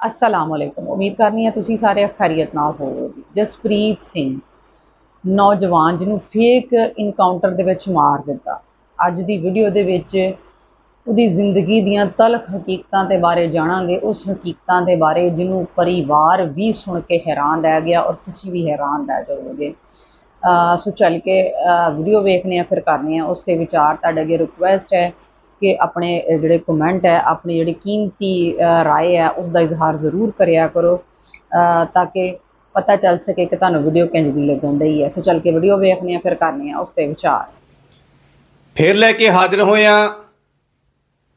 ਅਸਲਾਮ ਵਾਲੇਕੁਮ ਉਮੀਦ ਕਰਨੀ ਹੈ ਤੁਸੀਂ ਸਾਰੇ ਖੈਰੀਅਤ ਨਾਲ ਹੋਵੋਗੇ ਜਸਪ੍ਰੀਤ ਸਿੰਘ ਨੌਜਵਾਨ ਜਿਹਨੂੰ ਫੇਕ ਇਨਕਾਊਂਟਰ ਦੇ ਵਿੱਚ ਮਾਰ ਦਿੱਤਾ ਅੱਜ ਦੀ ਵੀਡੀਓ ਦੇ ਵਿੱਚ ਉਹਦੀ ਜ਼ਿੰਦਗੀ ਦੀਆਂ ਤਲਖ ਹਕੀਕਤਾਂ ਦੇ ਬਾਰੇ ਜਾਣਾਂਗੇ ਉਸ ਹਕੀਕਤਾਂ ਦੇ ਬਾਰੇ ਜਿਹਨੂੰ ਪਰਿਵਾਰ ਵੀ ਸੁਣ ਕੇ ਹੈਰਾਨ ਰਹਿ ਗਿਆ ਔਰ ਤੁਸੀਂ ਵੀ ਹੈਰਾਨ ਰਹਿ ਜਾਓਗੇ ਸੋ ਚੱਲ ਕੇ ਵੀਡੀਓ ਵੇਖਨੇ ਆ ਫਿਰ ਕਰਨੇ ਆ ਉਸ ਤੇ ਵਿਚਾਰ ਤੁਹਾਡੇ ਅੱਗੇ ਰਿਕੁਐਸਟ ਹੈ ਕਿ ਆਪਣੇ ਜਿਹੜੇ ਕਮੈਂਟ ਹੈ, ਆਪਣੀ ਜਿਹੜੀ ਕੀਮਤੀ ਅਹ ਰਾਏ ਹੈ ਉਸ ਦਾ ਇਜ਼ਹਾਰ ਜ਼ਰੂਰ ਕਰਿਆ ਕਰੋ ਤਾਂ ਕਿ ਪਤਾ ਚੱਲ ਸਕੇ ਕਿ ਤੁਹਾਨੂੰ ਵੀਡੀਓ ਕਿੰਜ ਦੀ ਲੱਗਣ ਡਈ ਹੈ। ਸੋ ਚੱਲ ਕੇ ਵੀਡੀਓ ਵੇਖਨੇ ਆ ਫਿਰ ਕਰਨੇ ਆ ਉਸ ਤੇ ਵਿਚਾਰ। ਫਿਰ ਲੈ ਕੇ ਹਾਜ਼ਰ ਹੋਇਆ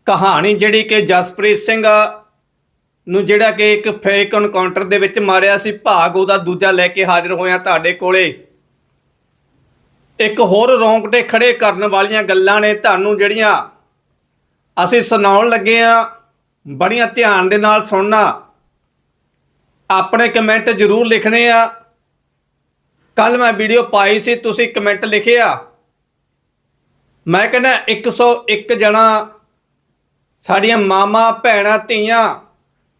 ਕਹਾਣੀ ਜਿਹੜੀ ਕਿ ਜਸਪ੍ਰੀਤ ਸਿੰਘ ਨੂੰ ਜਿਹੜਾ ਕਿ ਇੱਕ ਫੇਕ ਐਨਕਾਊਂਟਰ ਦੇ ਵਿੱਚ ਮਾਰਿਆ ਸੀ, ਭਾਗ ਉਹਦਾ ਦੂਜਾ ਲੈ ਕੇ ਹਾਜ਼ਰ ਹੋਇਆ ਤੁਹਾਡੇ ਕੋਲੇ। ਇੱਕ ਹੋਰ ਰੌਂਗਟੇ ਖੜੇ ਕਰਨ ਵਾਲੀਆਂ ਗੱਲਾਂ ਨੇ ਤੁਹਾਨੂੰ ਜਿਹੜੀਆਂ ਅਸੀਂ ਸੁਣਾਉਣ ਲੱਗੇ ਆ ਬੜੀਆਂ ਧਿਆਨ ਦੇ ਨਾਲ ਸੁਣਨਾ। ਆਪਣੇ ਕਮੈਂਟ ਜ਼ਰੂਰ ਲਿਖਣੇ ਆ। ਕੱਲ ਮੈਂ ਵੀਡੀਓ ਪਾਈ ਸੀ, ਤੁਸੀਂ ਕਮੈਂਟ ਲਿਖਿਆ। ਮੈਂ ਕਹਿੰਦਾ 101 ਜਣਾ, ਸਾਡੀਆਂ ਮਾਮਾ, ਭੈਣਾਂ, ਧੀਆਂ,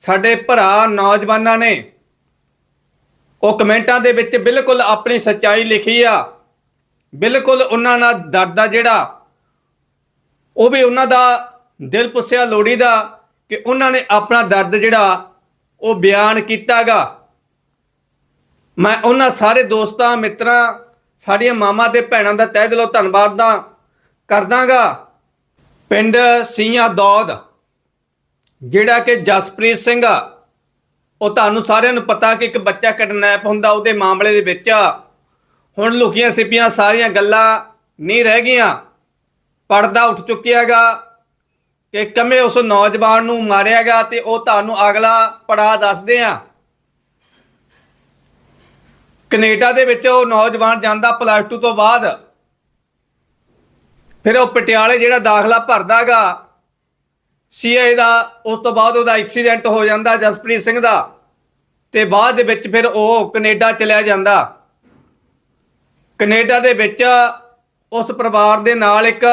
ਸਾਡੇ ਭਰਾ, ਨੌਜਵਾਨਾਂ ਨੇ ਉਹ ਕਮੈਂਟਾਂ ਦੇ ਵਿੱਚ ਬਿਲਕੁਲ ਆਪਣੀ ਸੱਚਾਈ ਲਿਖੀ ਆ। ਬਿਲਕੁਲ ਉਹਨਾਂ ਨਾਲ ਦਰਦ ਆ ਜਿਹੜਾ, ਉਹ ਵੀ ਉਹਨਾਂ ਦਾ ਦਿਲ ਪੁੱਛਿਆ ਲੋੜੀ ਦਾ ਕਿ ਉਹਨਾਂ ਨੇ ਆਪਣਾ ਦਰਦ ਜਿਹੜਾ ਉਹ ਬਿਆਨ ਕੀਤਾਗਾ। ਮੈਂ ਉਹਨਾਂ ਸਾਰੇ ਦੋਸਤਾਂ, ਮਿੱਤਰਾਂ, ਸਾਡੀਆਂ ਮਾਮਾ ਤੇ ਭੈਣਾਂ ਦਾ ਤਹਿ ਦਿਲੋਂ ਧੰਨਵਾਦ ਦਾ ਕਰਦਾਗਾ। ਪਿੰਡ ਸੀਆਂ ਦੌਦ, ਜਿਹੜਾ ਕਿ ਜਸਪ੍ਰੀਤ ਸਿੰਘ ਆ, ਉਹ ਤੁਹਾਨੂੰ ਸਾਰਿਆਂ ਨੂੰ ਪਤਾ ਕਿ ਇੱਕ ਬੱਚਾ ਕਿਡਨੈਪ ਹੁੰਦਾ ਉਹਦੇ ਮਾਮਲੇ ਦੇ ਵਿੱਚ ਹੁਣ ਲੁਕੀਆਂ ਸਿਪੀਆਂ ਸਾਰੀਆਂ ਗੱਲਾਂ ਨਹੀਂ ਰਹਿ ਗਈਆਂ। ਪਰਦਾ ਉੱਠ ਚੁੱਕਿਆਗਾ। ਕਿ ਕਮੇ ਉਸ ਨੌਜਵਾਨ ਨੂੰ ਮਾਰਿਆ ਗਿਆ ਤੇ ਉਹ ਤੁਹਾਨੂੰ ਅਗਲਾ ਪੜਾ ਦੱਸਦੇ ਆ। ਕੈਨੇਡਾ ਦੇ ਵਿੱਚ ਉਹ ਨੌਜਵਾਨ ਜਾਂਦਾ ਪਲੱਸ 2 ਤੋਂ ਬਾਅਦ। ਫਿਰ ਉਹ ਪਟਿਆਲੇ ਜਿਹੜਾ ਦਾਖਲਾ ਭਰਦਾਗਾ ਸੀਆਈ ਦਾ, ਉਸ ਤੋਂ ਬਾਅਦ ਉਹਦਾ ਐਕਸੀਡੈਂਟ ਹੋ ਜਾਂਦਾ ਜਸਪ੍ਰੀਤ ਸਿੰਘ ਦਾ ਤੇ ਬਾਅਦ ਦੇ ਵਿੱਚ ਫਿਰ ਉਹ ਕੈਨੇਡਾ ਚਲਿਆ ਜਾਂਦਾ। ਕੈਨੇਡਾ ਦੇ ਵਿੱਚ ਉਸ ਪਰਿਵਾਰ ਦੇ ਨਾਲ ਇੱਕ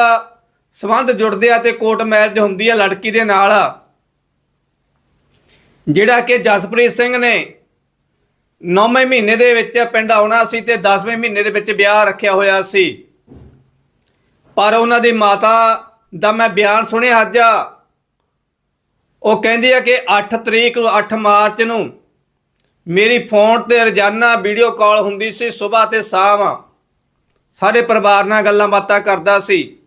ਸੰਬੰਧ ਜੁੜਦੇ ਆ ਤੇ ਕੋਰਟ ਮੈਰਿਜ ਹੁੰਦੀ ਆ ਲੜਕੀ ਦੇ ਨਾਲ। ਜਿਹੜਾ ਕਿ ਜਸਪ੍ਰੀਤ ਸਿੰਘ ਨੇ 9ਵੇਂ ਮਹੀਨੇ ਦੇ ਵਿੱਚ ਪਿੰਡ ਆਉਣਾ ਸੀ ਤੇ 10ਵੇਂ ਮਹੀਨੇ ਦੇ ਵਿੱਚ ਵਿਆਹ ਰੱਖਿਆ ਹੋਇਆ ਸੀ। ਪਰ ਉਹਨਾਂ ਦੀ ਮਾਤਾ ਦਾ ਮੈਂ ਬਿਆਨ ਸੁਣਿਆ ਅੱਜ। ਉਹ ਕਹਿੰਦੀ ਆ ਕਿ 8 ਤਰੀਕ ਨੂੰ 8 ਮਾਰਚ ਨੂੰ ਮੇਰੀ ਫੋਨ ਤੇ ਰੋਜ਼ਾਨਾ ਵੀਡੀਓ ਕਾਲ ਹੁੰਦੀ ਸੀ ਸਵੇਰ ਤੇ ਸ਼ਾਮ। ਸਾਰੇ ਪਰਿਵਾਰ ਨਾਲ ਗੱਲਾਂ ਬਾਤਾਂ ਕਰਦਾ ਸੀ।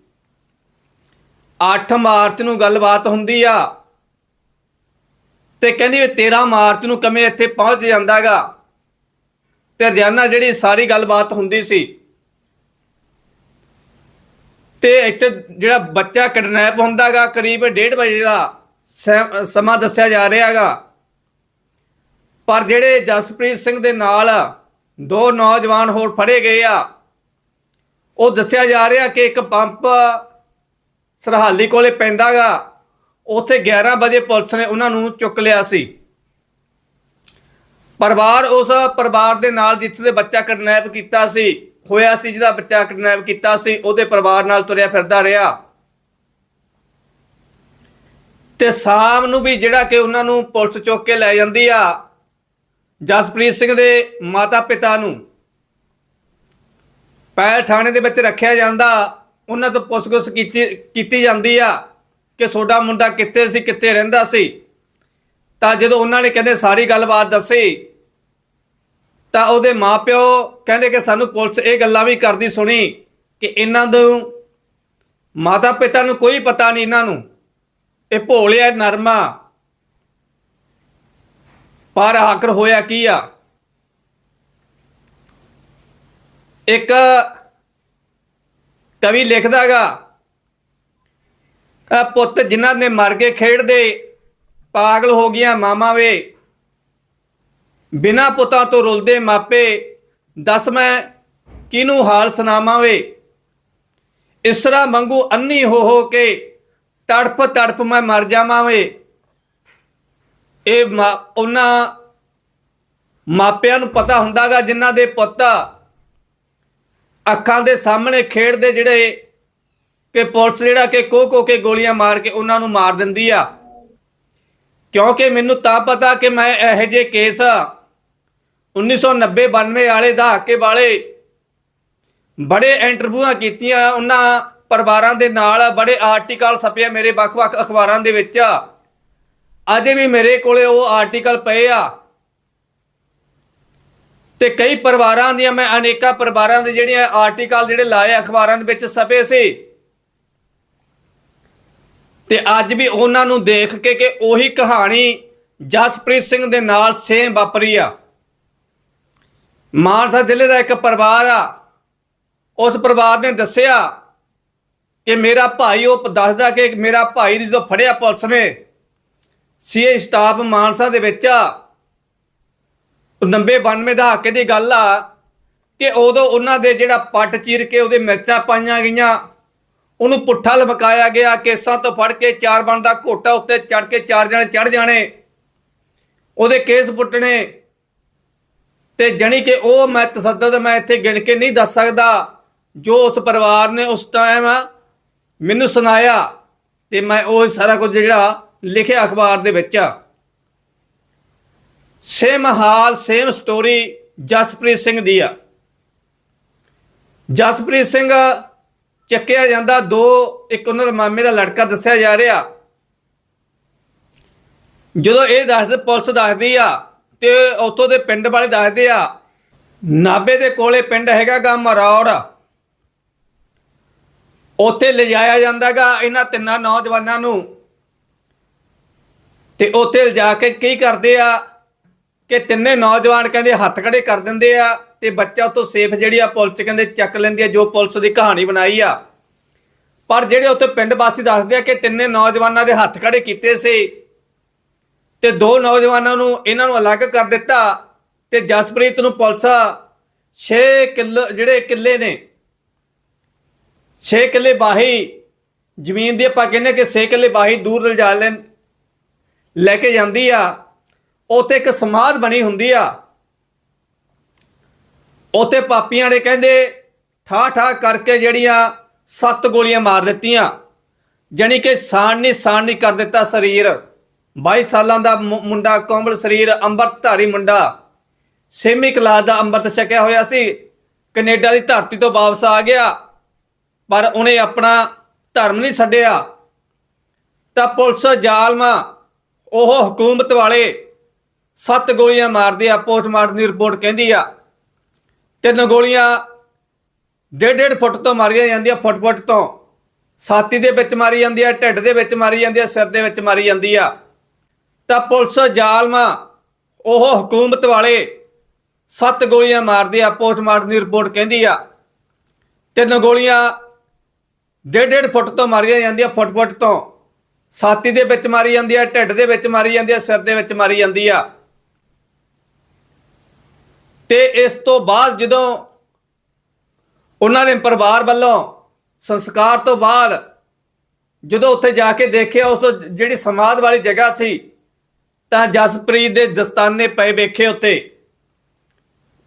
8 ਮਾਰਚ ਨੂੰ ਗੱਲਬਾਤ ਹੁੰਦੀ ਆ। ਤੇ ਕਹਿੰਦੀ ਵੀ 13 ਮਾਰਚ ਨੂੰ ਕਮੇ ਇੱਥੇ ਪਹੁੰਚ ਜਾਂਦਾਗਾ ਤੇ ਰੋਜ਼ਾਨਾ ਜਿਹੜੀ ਸਾਰੀ ਗੱਲਬਾਤ ਹੁੰਦੀ ਸੀ। ਤੇ ਇੱਥੇ ਜਿਹੜਾ ਬੱਚਾ ਕਿਡਨੈਪ ਹੁੰਦਾਗਾ ਕਰੀਬ 1:30 ਵਜੇ ਦਾ ਸੈ- ਸਮਾਂ ਦੱਸਿਆ ਜਾ ਰਿਹਾਗਾ ਪਰ ਜਿਹੜੇ ਜਸਪ੍ਰੀਤ ਸਿੰਘ ਦੇ ਨਾਲ ਦੋ ਨੌਜਵਾਨ ਹੋਰ ਫੜੇ ਗਏ ਆ, ਉਹ ਦੱਸਿਆ ਜਾ ਰਿਹਾ ਕਿ ਇੱਕ ਪੰਪ ਸਰਹਾਲੀ ਕੋਲੇ ਪੈਂਦਾਗਾ। ਉੱਥੇ 11 ਵਜੇ ਪੁਲਿਸ ਨੇ ਉਹਨਾਂ ਨੂੰ ਚੁੱਕ ਲਿਆ ਸੀ। ਪਰਿਵਾਰ ਉਸ ਪਰਿਵਾਰ ਦੇ ਨਾਲ ਜਿਸ ਦੇ ਬੱਚਾ ਕਿਡਨੈਪ ਕੀਤਾ ਸੀ, ਹੋਇਆ ਸੀ ਜਿਹਦਾ ਬੱਚਾ ਕਿਡਨੈਪ ਕੀਤਾ ਸੀ, ਉਹਦੇ ਪਰਿਵਾਰ ਨਾਲ ਤੁਰਿਆ ਫਿਰਦਾ ਰਿਹਾ। ਤੇ ਸ਼ਾਮ ਨੂੰ ਵੀ ਜਿਹੜਾ ਕਿ ਉਹਨਾਂ ਨੂੰ ਪੁਲਿਸ ਚੁੱਕ ਕੇ ਲੈ ਜਾਂਦੀ ਆ, ਜਸਪ੍ਰੀਤ ਸਿੰਘ ਦੇ ਮਾਤਾ ਪਿਤਾ ਨੂੰ। ਪੈਲ ਥਾਣੇ ਦੇ ਵਿੱਚ ਰੱਖਿਆ ਜਾਂਦਾ। ਉਹਨਾਂ ਤੋਂ ਪੁੱਛਗਿੱਛ ਕੀਤੀ ਕੀਤੀ ਜਾਂਦੀ ਆ ਕਿ ਤੁਹਾਡਾ ਮੁੰਡਾ ਕਿੱਥੇ ਸੀ, ਕਿੱਥੇ ਰਹਿੰਦਾ ਸੀ। ਤਾਂ ਜਦੋਂ ਉਹਨਾਂ ਨੇ ਕਹਿੰਦੇ ਸਾਰੀ ਗੱਲਬਾਤ ਦੱਸੀ, ਤਾਂ ਉਹਦੇ ਮਾਪਿਓ ਕਹਿੰਦੇ ਕਿ ਸਾਨੂੰ ਪੁਲਿਸ ਇਹ ਗੱਲਾਂ ਵੀ ਕਰਦੀ ਸੁਣੀ ਕਿ ਇਹਨਾਂ ਨੂੰ ਮਾਤਾ ਪਿਤਾ ਨੂੰ ਕੋਈ ਪਤਾ ਨਹੀਂ ਇਹਨਾਂ ਨੂੰ। ਇਹ ਭੋਲਿਆ ਨਰਮਾ ਪਰ ਆਖਰ ਹੋਇਆ ਕੀ ਆ? ਇੱਕ ਕਵੀ ਲਿਖਦਾਗਾ, ਆ ਪੁੱਤ ਜਿਨ੍ਹਾਂ ਨੇ ਮਰ ਕੇ ਖੇਡਦੇ, ਪਾਗਲ ਹੋ ਗਈਆਂ ਮਾਮਾ ਵੇ। ਬਿਨਾ ਪੁੱਤਾਂ ਤੋਂ ਰੁਲਦੇ ਮਾਪੇ, ਦੱਸ ਮੈਂ ਕਿਹਨੂੰ ਹਾਲ ਸੁਣਾਵਾਂ ਵੇ? ਇਸਰਾ ਮੰਗੂ ਅੰਨੀ ਹੋ ਹੋ ਕੇ ਤੜਫ ਤੜਫ ਮੈਂ ਮਰ ਜਾਵਾਂ ਵੇ। ਇਹ ਮਾ- ਉਹਨਾਂ ਮਾਪਿਆਂ ਨੂੰ ਪਤਾ ਹੁੰਦਾਗਾ ਜਿਨ੍ਹਾਂ ਦੇ ਪੁੱਤ ਅੱਖਾਂ ਦੇ ਸਾਹਮਣੇ ਖੇਡਦੇ ਜਿਹੜੇ ਕਿ ਪੁਲਿਸ ਜਿਹੜਾ ਕਿ ਕੋ ਕੋ ਕੇ ਗੋਲੀਆਂ ਮਾਰ ਕੇ ਉਹਨਾਂ ਨੂੰ ਮਾਰ ਦਿੰਦੀ ਆ। ਕਿਉਂਕਿ ਮੈਨੂੰ ਤਾਂ ਪਤਾ ਕਿ ਮੈਂ ਇਹੋ ਜਿਹੇ ਕੇਸ 1990 92 ਵਾਲੇ ਦਹਾਕੇ ਵਾਲੇ ਬੜੇ ਇੰਟਰਵਿਊਆਂ ਕੀਤੀਆਂ ਉਹਨਾਂ ਪਰਿਵਾਰਾਂ ਦੇ ਨਾਲ, ਬੜੇ ਆਰਟੀਕਲ ਛਪੇ ਮੇਰੇ ਵੱਖ-ਵੱਖ ਅਖਬਾਰਾਂ ਦੇ ਵਿੱਚ। ਅਜੇ ਵੀ ਮੇਰੇ ਕੋਲੇ ਉਹ ਆਰਟੀਕਲ ਪਏ ਆ। ਤੇ ਕਈ ਪਰਿਵਾਰਾਂ ਦੀਆਂ, ਮੈਂ ਅਨੇਕਾਂ ਪਰਿਵਾਰਾਂ ਦੇ ਜਿਹੜੀਆਂ ਆਰਟੀਕਲ ਜਿਹੜੇ ਲਾਏ ਅਖਬਾਰਾਂ ਦੇ ਵਿੱਚ ਛਪੇ ਸੀ। ਤੇ ਅੱਜ ਵੀ ਉਹਨਾਂ ਨੂੰ ਦੇਖ ਕੇ ਕਿ ਉਹੀ ਕਹਾਣੀ ਜਸਪ੍ਰੀਤ ਸਿੰਘ ਦੇ ਨਾਲ ਸੇਮ ਵਾਪਰੀ ਆ। ਮਾਨਸਾ ਜ਼ਿਲ੍ਹੇ ਦਾ ਇੱਕ ਪਰਿਵਾਰ ਆ। ਉਸ ਪਰਿਵਾਰ ਨੇ ਦੱਸਿਆ ਕਿ ਮੇਰਾ ਭਾਈ, ਉਹ ਦੱਸਦਾ ਕਿ ਮੇਰਾ ਭਾਈ ਜਦੋਂ ਫੜਿਆ ਪੁਲਿਸ ਨੇ ਸੀਏ ਸਟਾਫ ਮਾਨਸਾ ਦੇ ਵਿੱਚ ਆ। 90 92 ਦਾ ਹੱਕੇ ਦੀ ਗੱਲ ਆ ਕਿ ਉਦੋਂ ਉਹਨਾਂ ਦੇ ਜਿਹੜਾ ਪੱਟ ਚੀਰ ਕੇ ਉਹਦੇ ਮਿਰਚਾਂ ਪਾਈਆਂ ਗਈਆਂ, ਉਹਨੂੰ ਪੁੱਠਾ ਲਮਕਾਇਆ ਗਿਆ, ਕੇਸਾਂ ਤੋਂ ਫੜ ਕੇ ਚਾਰ ਬਣ ਦਾ ਘੋਟਾ ਉੱਤੇ ਚੜ ਕੇ ਚਾਰ ਜਣੇ ਚੜ ਜਾਣੇ, ਉਹਦੇ ਕੇਸ ਪੁੱਟਣੇ, ਤੇ ਜਣੀ ਕਿ ਉਹ ਮੈਂ ਤਸੱਦਦ ਮੈਂ ਇੱਥੇ ਗਿਣ ਕੇ ਨਹੀਂ ਦੱਸ ਸਕਦਾ, ਜੋ ਉਸ ਪਰਿਵਾਰ ਨੇ ਉਸ ਟਾਈਮ ਮੈਨੂੰ ਸੁਣਾਇਆ, ਤੇ ਮੈਂ ਉਹ ਸਾਰਾ ਕੁਝ ਜਿਹੜਾ ਲਿਖਿਆ ਅਖਬਾਰ ਦੇ ਵਿੱਚ ਸੇਮ ਹਾਲ, ਸੇਮ ਸਟੋਰੀ ਜਸਪ੍ਰੀਤ ਸਿੰਘ ਦੀ ਆ। ਜਸਪ੍ਰੀਤ ਸਿੰਘ ਚੱਕਿਆ ਜਾਂਦਾ, ਦੋ, ਇੱਕ ਉਹਨਾਂ ਦੇ ਮਾਮੇ ਦਾ ਲੜਕਾ ਦੱਸਿਆ ਜਾ ਰਿਹਾ। ਜਦੋਂ ਇਹ ਦੱਸਦੇ, ਪੁਲਿਸ ਦੱਸਦੀ ਆ ਤੇ ਉੱਥੋਂ ਦੇ ਪਿੰਡ ਵਾਲੇ ਦੱਸਦੇ ਆ ਨਾਬੇ ਦੇ ਕੋਲੇ ਪਿੰਡ ਹੈਗਾਗਾ ਮਰੌੜ। ਉੱਥੇ ਲਿਜਾਇਆ ਜਾਂਦਾਗਾ ਇਹਨਾਂ ਤਿੰਨਾਂ ਨੌਜਵਾਨਾਂ ਨੂੰ। ਤੇ ਉੱਥੇ ਲਿਜਾ ਕੇ ਕੀ ਕਰਦੇ ਆ ਕਿ ਤਿੰਨੇ ਨੌਜਵਾਨ ਕਹਿੰਦੇ ਹੱਥ ਖੜੇ ਕਰ ਦਿੰਦੇ ਆ ਤੇ ਬੱਚਾ ਉਤੋਂ ਸੇਫ ਜਿਹੜੀ ਆ ਪੁਲਿਸ ਕਹਿੰਦੇ ਚੱਕ ਲੈਂਦੀ ਆ, ਜੋ ਪੁਲਿਸ ਦੀ ਕਹਾਣੀ ਬਣਾਈ ਆ। ਪਰ ਜਿਹੜੇ ਉੱਥੇ ਪਿੰਡ ਵਾਸੀ ਦੱਸਦੇ ਆ ਕਿ ਤਿੰਨੇ ਨੌਜਵਾਨਾਂ ਦੇ ਹੱਥ ਖੜੇ ਕੀਤੇ ਸੀ ਤੇ ਦੋ ਨੌਜਵਾਨਾਂ ਨੂੰ ਇਹਨਾਂ ਨੂੰ ਅਲੱਗ ਕਰ ਦਿੱਤਾ ਤੇ ਜਸਪ੍ਰੀਤ ਨੂੰ ਪੁਲਿਸ 6 ਕਿੱਲੇ ਜਿਹੜੇ ਕਿੱਲੇ ਨੇ 6 ਕਿੱਲੇ ਬਾਹੀ, ਜ਼ਮੀਨ ਦੀ ਆਪਾਂ ਕਹਿੰਦੇ ਕਿ 6 ਕਿੱਲੇ ਬਾਹੀ ਦੂਰ ਲਿਜਾ ਲੈ ਲੈ ਕੇ ਜਾਂਦੀ ਆ। ਉੱਥੇ ਇੱਕ ਸਮਾਧ ਬਣੀ ਹੁੰਦੀ ਆ। ਉੱਥੇ ਪਾਪੀਆਂ ਨੇ ਕਹਿੰਦੇ ਠਾ ਠਾ ਕਰਕੇ ਜਿਹੜੀਆਂ ਸੱਤ ਗੋਲੀਆਂ ਮਾਰ ਦਿੱਤੀਆਂ। ਜਾਣੀ ਕਿ ਸਾਣ ਨਹੀਂ ਸਾਣ ਨਹੀਂ ਕਰ ਦਿੱਤਾ ਸਰੀਰ। 22 ਸਾਲਾਂ ਦਾ ਮੁੰਡਾ ਕੋਮਲ ਸਰੀਰ, ਅੰਮ੍ਰਿਤਧਾਰੀ ਮੁੰਡਾ। ਸੇਮੀ ਕਲਾਸ ਦਾ ਅੰਮ੍ਰਿਤ ਛਕਿਆ ਹੋਇਆ ਸੀ। ਕੈਨੇਡਾ ਦੀ ਧਰਤੀ ਤੋਂ ਵਾਪਸ ਆ ਗਿਆ। ਪਰ ਉਹਨੇ ਆਪਣਾ ਧਰਮ ਨਹੀਂ ਛੱਡਿਆ। ਤਾਂ ਪੁਲਿਸ ਜ਼ਾਲਮਾ, ਉਹ ਹਕੂਮਤ ਵਾਲੇ ਸੱਤ ਗੋਲੀਆਂ ਮਾਰਦੇ ਆ, ਪੋਸਟਮਾਰਟਮ ਦੀ ਰਿਪੋਰਟ ਕਹਿੰਦੀ ਆ। ਤਿੰਨ ਗੋਲੀਆਂ ਡੇਢ ਡੇਢ ਫੁੱਟ ਤੋਂ ਮਾਰੀਆਂ ਜਾਂਦੀਆਂ ਫੁੱਟ ਫੁੱਟ ਤੋਂ। ਛਾਤੀ ਦੇ ਵਿੱਚ ਮਾਰੀ ਜਾਂਦੀ ਆ, ਢਿੱਡ ਦੇ ਵਿੱਚ ਮਾਰੀ ਜਾਂਦੀ ਆ, ਸਿਰ ਦੇ ਵਿੱਚ ਮਾਰੀ ਜਾਂਦੀ ਆ। ਤਾਂ ਪੁਲਿਸ ਜ਼ਾਲਮਾ ਉਹ ਹਕੂਮਤ ਵਾਲੇ ਸੱਤ ਗੋਲੀਆਂ ਮਾਰਦੇ ਆ, ਪੋਸਟਮਾਰਟਮ ਦੀ ਰਿਪੋਰਟ ਕਹਿੰਦੀ ਆ। ਤਿੰਨ ਗੋਲੀਆਂ ਡੇਢ ਡੇਢ ਫੁੱਟ ਤੋਂ ਮਾਰੀਆਂ ਜਾਂਦੀਆਂ ਫੁੱਟ ਫੁੱਟ ਤੋਂ। ਛਾਤੀ ਦੇ ਵਿੱਚ ਮਾਰੀ ਜਾਂਦੀ ਆ, ਢਿੱਡ ਦੇ ਵਿੱਚ ਮਾਰੀ ਜਾਂਦੀ ਆ, ਸਿਰ ਦੇ ਵਿੱਚ ਮਾਰੀ ਜਾਂਦੀ ਆ। ਤੇ ਇਸ ਤੋਂ ਬਾਅਦ ਜਦੋਂ ਉਹਨਾਂ ਨੇ ਪਰਿਵਾਰ ਵੱਲੋਂ ਸੰਸਕਾਰ ਤੋਂ ਬਾਅਦ ਜਦੋਂ ਉੱਥੇ ਜਾ ਕੇ ਦੇਖਿਆ ਉਸ ਜਿਹੜੀ ਸਮਾਧ ਵਾਲੀ ਜਗ੍ਹਾ ਸੀ, ਤਾਂ ਜਸਪ੍ਰੀਤ ਦੇ ਦਸਤਾਨੇ ਪਏ ਵੇਖੇ ਉੱਤੇ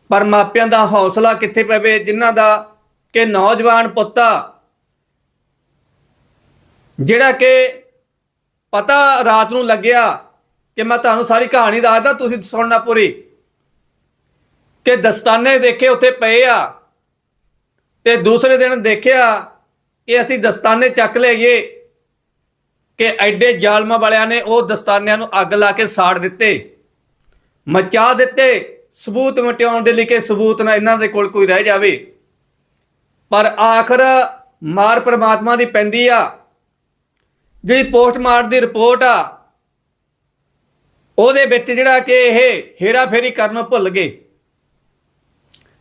ਪਰ ਮਾਪਿਆਂ ਦਾ ਹੌਸਲਾ ਕਿੱਥੇ ਪਵੇ, ਜਿਨ੍ਹਾਂ ਦਾ ਕਿ ਨੌਜਵਾਨ ਪੁੱਤਾ, ਜਿਹੜਾ ਕਿ ਪਤਾ ਰਾਤ ਨੂੰ ਲੱਗਿਆ ਕਿ ਮੈਂ ਤੁਹਾਨੂੰ ਸਾਰੀ ਕਹਾਣੀ ਦੱਸਦਾ, ਤੁਸੀਂ ਸੁਣਨਾ ਪੂਰੀ। ਕਿ ਦਸਤਾਨੇ ਦੇਖੇ ਉੱਥੇ ਪਏ ਆ ਤੇ ਦੂਸਰੇ ਦਿਨ ਦੇਖਿਆ ਕਿ ਅਸੀਂ ਦਸਤਾਨੇ ਚੱਕ ਲਈਏ ਕਿ ਐਡੇ ਜ਼ਾਲਮਾਂ ਵਾਲਿਆਂ ਨੇ ਉਹ ਦਸਤਾਨਿਆਂ ਨੂੰ ਅੱਗ ਲਾ ਕੇ ਸਾੜ ਦਿੱਤੇ, ਮਚਾ ਦਿੱਤੇ, ਸਬੂਤ ਮਟਿਆਉਣ ਦੇ ਲਈ ਕਿ ਸਬੂਤ ਨਾ ਇਹਨਾਂ ਦੇ ਕੋਲ ਕੋਈ ਰਹਿ ਜਾਵੇ। ਪਰ ਆਖਰ ਮਾਰ ਪਰਮਾਤਮਾ ਦੀ ਪੈਂਦੀ ਆ। ਜਿਹੜੀ ਪੋਸਟਮਾਰਟਮ ਦੀ ਰਿਪੋਰਟ ਆ, ਉਹਦੇ ਵਿੱਚ ਜਿਹੜਾ ਕਿ ਇਹ ਹੇਰਾ ਫੇਰੀ ਕਰਨੋਂ ਭੁੱਲ ਗਏ।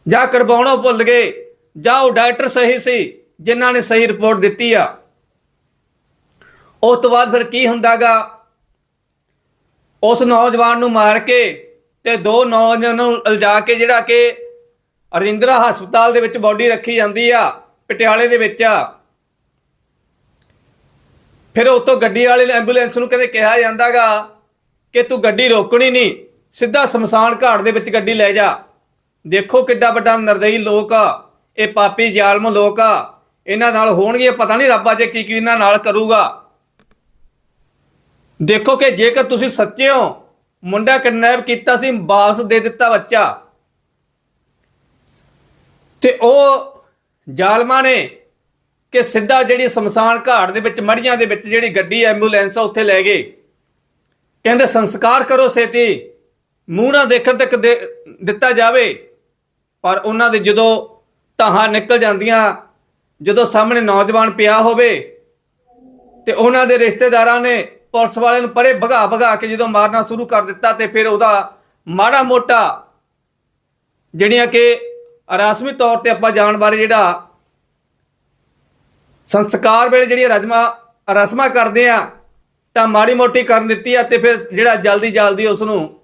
ਜਾਂ ਕਰਵਾਉਣਾ ਭੁੱਲ ਗਏ। ਜਾਂ ਉਹ ਡਾਕਟਰ ਸਹੀ ਸੀ, ਜਿਨ੍ਹਾਂ ਨੇ ਸਹੀ ਰਿਪੋਰਟ ਦਿੱਤੀ ਆ। ਉਸ ਤੋਂ ਬਾਅਦ ਫਿਰ ਕੀ ਹੁੰਦਾਗਾ? ਉਸ ਨੌਜਵਾਨ ਨੂੰ ਮਾਰ ਕੇ ਤੇ ਦੋ ਨੌਜਵਾਨਾਂ ਨੂੰ ਇਲਜਾ ਕੇ ਜਿਹੜਾ ਕਿ ਅਰਿੰਦਰਾ ਹਸਪਤਾਲ ਦੇ ਵਿੱਚ ਬਾਡੀ ਰੱਖੀ ਜਾਂਦੀ ਆ, ਪਟਿਆਲੇ ਦੇ ਵਿੱਚ ਆ। ਫਿਰ ਉਤੋਂ ਗੱਡੀ ਵਾਲੇ ਐਂਬੂਲੈਂਸ ਨੂੰ ਕਦੇ ਕਿਹਾ ਜਾਂਦਾਗਾ ਕਿ ਤੂੰ ਗੱਡੀ ਰੋਕਣੀ ਨਹੀਂ, ਸਿੱਧਾ ਸਮਸਾਨ ਘਾਟ ਦੇ ਵਿੱਚ ਗੱਡੀ ਲੈ ਜਾ। ਦੇਖੋ ਕਿੱਡਾ ਵੱਡਾ ਨਰਦਈ ਲੋਕ ਆ, ਇਹ ਪਾਪੀ ਜ਼ਾਲਮ ਲੋਕ ਆ, ਇਹਨਾਂ ਨਾਲ ਹੋਣਗੇ, ਪਤਾ ਨਹੀਂ ਰੱਬ ਅਜੇ ਕੀ ਕੀ ਇਹਨਾਂ ਨਾਲ ਕਰੂਗਾ। ਦੇਖੋ ਕਿ ਜੇਕਰ ਤੁਸੀਂ ਸੱਚੇ ਹੋ, ਮੁੰਡਾ ਕਿਡਨੈਪ ਕੀਤਾ ਸੀ ਵਾਪਸ ਦੇ ਦਿੱਤਾ ਬੱਚਾ। ਤੇ ਉਹ ਜ਼ਾਲਮਾਂ ਨੇ ਕਿ ਸਿੱਧਾ ਜਿਹੜੀ ਸ਼ਮਸ਼ਾਨ ਘਾਟ ਦੇ ਵਿੱਚ, ਮੜੀਆਂ ਦੇ ਵਿੱਚ ਜਿਹੜੀ ਗੱਡੀ, ਐਂਬੂਲੈਂਸ ਆ, ਉੱਥੇ ਲੈ ਗਏ। ਕਹਿੰਦੇ ਸੰਸਕਾਰ ਕਰੋ ਛੇਤੀ ਮੂੰਹ ਨਾ ਦੇਖਣ ਤੱਕ ਦੇ- ਦਿੱਤਾ ਜਾਵੇ। ਪਰ ਉਹਨਾਂ ਦੇ ਜਦੋਂ ਧਾਹਾਂ ਨਿਕਲ ਜਾਂਦੀਆਂ, ਜਦੋਂ ਸਾਹਮਣੇ ਨੌਜਵਾਨ ਪਿਆ ਹੋਵੇ, ਤੇ ਉਹਨਾਂ ਦੇ ਰਿਸ਼ਤੇਦਾਰਾਂ ਨੇ ਪੁਲਿਸ ਵਾਲਿਆਂ ਨੂੰ ਪਰੇ ਭਗਾ ਭਗਾ ਕੇ ਜਦੋਂ ਮਾਰਨਾ ਸ਼ੁਰੂ ਕਰ ਦਿੱਤਾ ਤੇ ਫਿਰ ਉਹਦਾ ਮਾੜਾ ਮੋਟਾ ਜਿਹੜੀਆਂ ਕਿ ਰਸਮੀ ਤੌਰ ਤੇ ਆਪਾਂ ਜਾਣ ਬਾਰੇ ਜਿਹੜਾ ਸੰਸਕਾਰ ਵੇਲੇ ਜਿਹੜੀਆਂ ਰਜਮਾ, ਰਸਮਾਂ ਕਰਦੇ ਆ, ਤਾਂ ਮਾੜੀ ਮੋਟੀ ਕਰਨ ਦਿੱਤੀ ਆ ਤੇ ਫਿਰ ਜਿਹੜਾ ਜਲਦੀ ਜਲਦੀ ਉਸ ਨੂੰ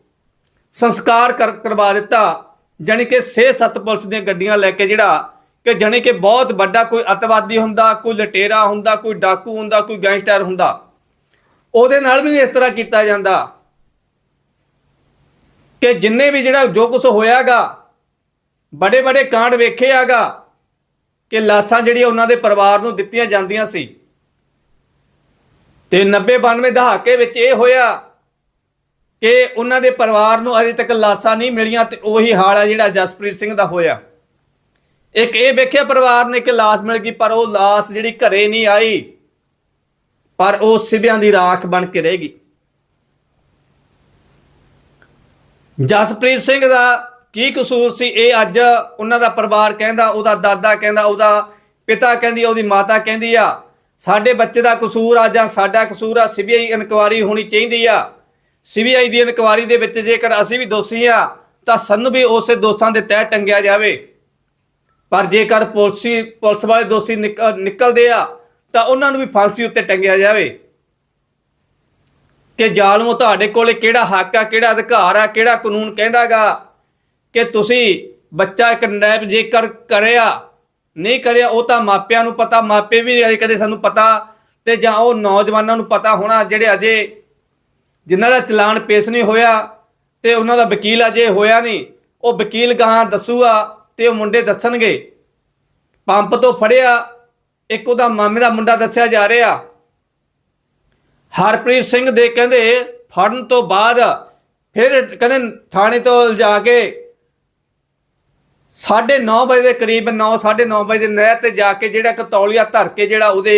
ਸੰਸਕਾਰ ਕਰ, ਕਰਵਾ ਦਿੱਤਾ। ਜਾਣੀ ਕਿ 6-7 ਪੁਲਿਸ ਦੀਆਂ ਗੱਡੀਆਂ ਲੈ ਕੇ ਜਿਹੜਾ ਕਿ ਜਾਣੀ ਕਿ ਬਹੁਤ ਵੱਡਾ ਕੋਈ ਅਤਵਾਦੀ ਹੁੰਦਾ, ਕੋਈ ਲਟੇਰਾ ਹੁੰਦਾ, ਕੋਈ ਡਾਕੂ ਹੁੰਦਾ, ਕੋਈ ਗੈਂਗਸਟਰ ਹੁੰਦਾ। ਉਹਦੇ ਨਾਲ ਵੀ ਇਸ ਤਰ੍ਹਾਂ ਕੀਤਾ ਜਾਂਦਾ ਕਿ ਜਿੰਨੇ ਵੀ ਜਿਹੜਾ ਜੋ ਕੁਝ ਹੋਇਆਗਾ ਬੜੇ ਬੜੇ ਕਾਂਡ ਵੇਖੇ ਵੇਖਿਆਗਾ ਕਿ ਲਾਸ਼ਾਂ ਜਿਹੜੀਆਂ ਉਹਨਾਂ ਦੇ ਪਰਿਵਾਰ ਨੂੰ ਦਿੱਤੀਆਂ ਜਾਂਦੀਆਂ ਸੀ। ਤੇ 90 92 ਦਹਾਕੇ ਵਿੱਚ ਇਹ ਹੋਇਆ ਕਿ ਉਹਨਾਂ ਦੇ ਪਰਿਵਾਰ ਨੂੰ ਅਜੇ ਤੱਕ ਲਾਸ਼ਾਂ ਨਹੀਂ ਮਿਲੀਆਂ ਤੇ ਉਹੀ ਹਾਲ ਹੈ ਜਿਹੜਾ ਜਸਪ੍ਰੀਤ ਸਿੰਘ ਦਾ ਹੋਇਆ। ਇੱਕ ਇਹ ਵੇਖਿਆ ਪਰਿਵਾਰ ਨੇ ਕਿ ਲਾਸ਼ ਮਿਲ ਗਈ, ਪਰ ਉਹ ਲਾਸ਼ ਜਿਹੜੀ ਘਰੇ ਨਹੀਂ ਆਈ, ਪਰ ਉਹ ਸਿਵਿਆਂ ਦੀ ਰਾਖ ਬਣ ਕੇ ਰਹੇਗੀ ਜਸਪ੍ਰੀਤ ਸਿੰਘ ਦਾ ਕੀ ਕਸੂਰ ਸੀ? ਇਹ ਅੱਜ ਉਹਨਾਂ ਦਾ ਪਰਿਵਾਰ ਕਹਿੰਦਾ, ਉਹਦਾ ਦਾਦਾ ਕਹਿੰਦਾ, ਉਹਦਾ ਪਿਤਾ ਕਹਿੰਦੀ, ਉਹਦੀ ਮਾਤਾ ਕਹਿੰਦੀ ਆ, ਸਾਡੇ ਬੱਚੇ ਦਾ ਕਸੂਰ ਆ ਜਾਂ ਸਾਡਾ ਕਸੂਰ ਆ ਸੀਬੀਆਈ ਇਨਕੁਆਰੀ ਹੋਣੀ ਚਾਹੀਦੀ ਆ। ਸੀਬੀਆਈ ਦੀ ਇਨਕੁਆਰੀ ਦੇ ਵਿੱਚ ਜੇਕਰ ਅਸੀਂ ਵੀ ਦੋਸ਼ੀ ਆ, ਤਾਂ ਸਾਨੂੰ ਵੀ ਉਸੇ ਦੋਸ਼ਾਂ ਦੇ ਤਹਿ ਟੰਗਿਆ ਜਾਵੇ। ਪਰ ਜੇਕਰ ਪੁਲਿਸੀ, ਪੁਲਿਸ ਵਾਲੇ ਦੋਸ਼ੀ ਨਿਕ- ਨਿਕਲਦੇ ਆ, ਤਾਂ ਉਹਨਾਂ ਨੂੰ ਵੀ ਫਾਂਸੀ ਉੱਤੇ ਟੰਗਿਆ ਜਾਵੇ। ਕਿ ਜ਼ਾਲਮੋ ਤੁਹਾਡੇ ਕੋਲੇ ਕਿਹੜਾ ਹੱਕ ਆ, ਕਿਹੜਾ ਅਧਿਕਾਰ ਆ, ਕਿਹੜਾ ਕਾਨੂੰਨ ਕਹਿੰਦਾਗਾ ਕਿ ਤੁਸੀਂ ਬੱਚਾ ਕਿਡਨੈਪ ਜੇਕਰ ਕਰਿਆ, ਨਹੀਂ ਕਰਿਆ, ਉਹ ਤਾਂ ਮਾਪਿਆਂ ਨੂੰ ਪਤਾ, ਮਾਪੇ ਵੀ ਨਹੀਂ ਕਦੇ ਸਾਨੂੰ ਪਤਾ, ਤੇ ਜਾਂ ਉਹ ਨੌਜਵਾਨਾਂ ਨੂੰ ਪਤਾ ਹੋਣਾ ਜਿਹੜੇ ਅਜੇ ਜਿਨ੍ਹਾਂ ਦਾ ਚਲਾਨ ਪੇਸ਼ ਨਹੀਂ ਹੋਇਆ ਤੇ ਉਹਨਾਂ ਦਾ ਵਕੀਲ ਅਜੇ ਹੋਇਆ ਨਹੀਂ, ਉਹ ਵਕੀਲ ਗਾਹਾਂ ਦੱਸੂਗਾ ਤੇ ਉਹ ਮੁੰਡੇ ਦੱਸਣਗੇ। ਪੰਪ ਤੋਂ ਫੜਿਆ, ਇੱਕ ਉਹਦਾ ਮਾਮੇ ਦਾ ਮੁੰਡਾ ਦੱਸਿਆ ਜਾ ਰਿਹਾ। ਹਰਪ੍ਰੀਤ ਸਿੰਘ ਦੇ ਕਹਿੰਦੇ ਫੜਨ ਤੋਂ ਬਾਅਦ ਫਿਰ ਕਹਿੰਦੇ ਥਾਣੇ ਤੋਂ ਜਾ ਕੇ 9:30 ਵਜੇ ਦੇ ਕਰੀਬ 9:30 ਵਜੇ ਦੇ ਨਹਿਰ ਤੇ ਜਾ ਕੇ ਜਿਹੜਾ ਇੱਕ ਤੌਲੀਆ ਧਰ ਕੇ ਜਿਹੜਾ ਉਹਦੇ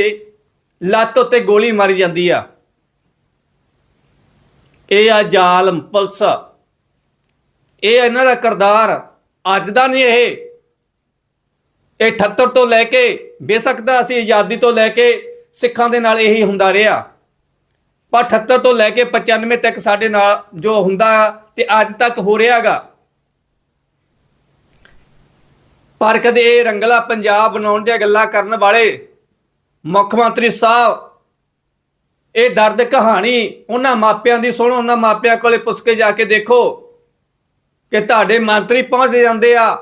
ਲੱਤ ਉੱਤੇ ਗੋਲੀ ਮਾਰੀ ਜਾਂਦੀ ਆ। ਇਹ ਆ ਜ਼ਾਲਮ, ਪੁਲਿਸ। ਇਹ ਇਹਨਾਂ ਦਾ ਕਰਦਾਰ। ਅੱਜ ਦਾ ਨਹੀਂ ਇਹ। ਇਹ 78 ਤੋਂ ਲੈ ਕੇ ਬੇਸਕਦਾ ਅਸੀਂ ਆਜ਼ਾਦੀ ਤੋਂ ਲੈ ਕੇ ਸਿੱਖਾਂ ਦੇ ਨਾਲ ਇਹੀ ਹੁੰਦਾ ਰਿਹਾ। ਪਰ 78 ਤੋਂ ਲੈ ਕੇ 95 ਤੱਕ ਸਾਡੇ ਨਾਲ ਜੋ ਹੁੰਦਾ ਤੇ ਅੱਜ ਤੱਕ ਹੋ ਰਿਹਾਗਾ। ਪਰ ਕਦੇ ਇਹ ਰੰਗਲਾ ਪੰਜਾਬ ਬਣਾਉਣ ਦੀਆਂ ਗੱਲਾਂ ਕਰਨ ਵਾਲੇ ਮੁੱਖ ਮੰਤਰੀ ਸਾਹਿਬ ਇਹ ਦਰਦ ਕਹਾਣੀ ਉਹਨਾਂ ਮਾਪਿਆਂ ਦੀ ਸੁਣੋ, ਉਹਨਾਂ ਮਾਪਿਆਂ ਕੋਲੇ ਪੁੱਛ ਕੇ ਜਾ ਕੇ ਦੇਖੋ ਕਿ ਤੁਹਾਡੇ ਮੰਤਰੀ ਪਹੁੰਚ ਜਾਂਦੇ ਆ।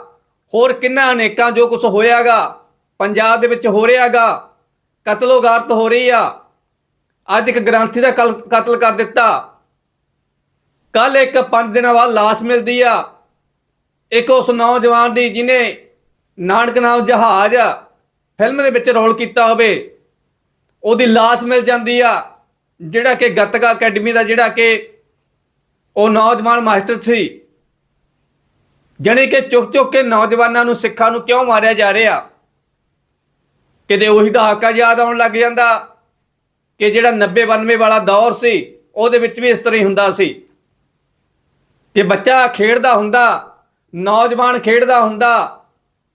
ਹੋਰ ਕਿੰਨਾ ਅਨੇਕਾਂ ਜੋ ਕੁਝ ਹੋਇਆਗਾ, ਪੰਜਾਬ ਦੇ ਵਿੱਚ ਹੋ ਰਿਹਾਗਾ, ਕਤਲੋਗਾਰਤ ਹੋ ਰਹੀ ਆ। ਅੱਜ ਇੱਕ ਗ੍ਰੰਥੀ ਦਾ ਕਲ- ਕਤਲ ਕਰ ਦਿੱਤਾ। ਕੱਲ ਇੱਕ 5 ਦਿਨਾਂ ਬਾਅਦ ਲਾਸ਼ ਮਿਲਦੀ ਆ। ਇੱਕ ਉਸ ਨੌਜਵਾਨ ਦੀ ਜਿਹਨੇ ਨਾਨਕ ਨਾਮ ਜਹਾਜ਼ ਫਿਲਮ ਦੇ ਵਿੱਚ ਰੋਲ ਕੀਤਾ ਹੋਵੇ, ਉਹਦੀ ਲਾਸ਼ ਮਿਲ ਜਾਂਦੀ ਆ। ਜਿਹੜਾ ਕਿ ਗੱਤਕਾ ਅਕੈਡਮੀ ਦਾ ਜਿਹੜਾ ਕਿ ਉਹ ਨੌਜਵਾਨ ਮਾਸਟਰ ਸੀ। ਜਣੇ ਕਿ ਚੁੱਕ ਚੁੱਕ ਕੇ ਨੌਜਵਾਨਾਂ ਨੂੰ ਸਿੱਖਾਂ ਨੂੰ ਕਿਉਂ ਮਾਰਿਆ ਜਾ ਰਿਹਾ? ਕਿਤੇ ਉਹੀ ਦਹਾਕਾ ਯਾਦ ਆਉਣ ਲੱਗ ਜਾਂਦਾ ਕਿ ਜਿਹੜਾ 90 92 ਵਾਲਾ ਦੌਰ ਸੀ, ਉਹਦੇ ਵਿੱਚ ਵੀ ਇਸ ਤਰ੍ਹਾਂ ਹੀ ਹੁੰਦਾ ਸੀ। ਕਿ ਬੱਚਾ ਖੇਡਦਾ ਹੁੰਦਾ, ਨੌਜਵਾਨ ਖੇਡਦਾ ਹੁੰਦਾ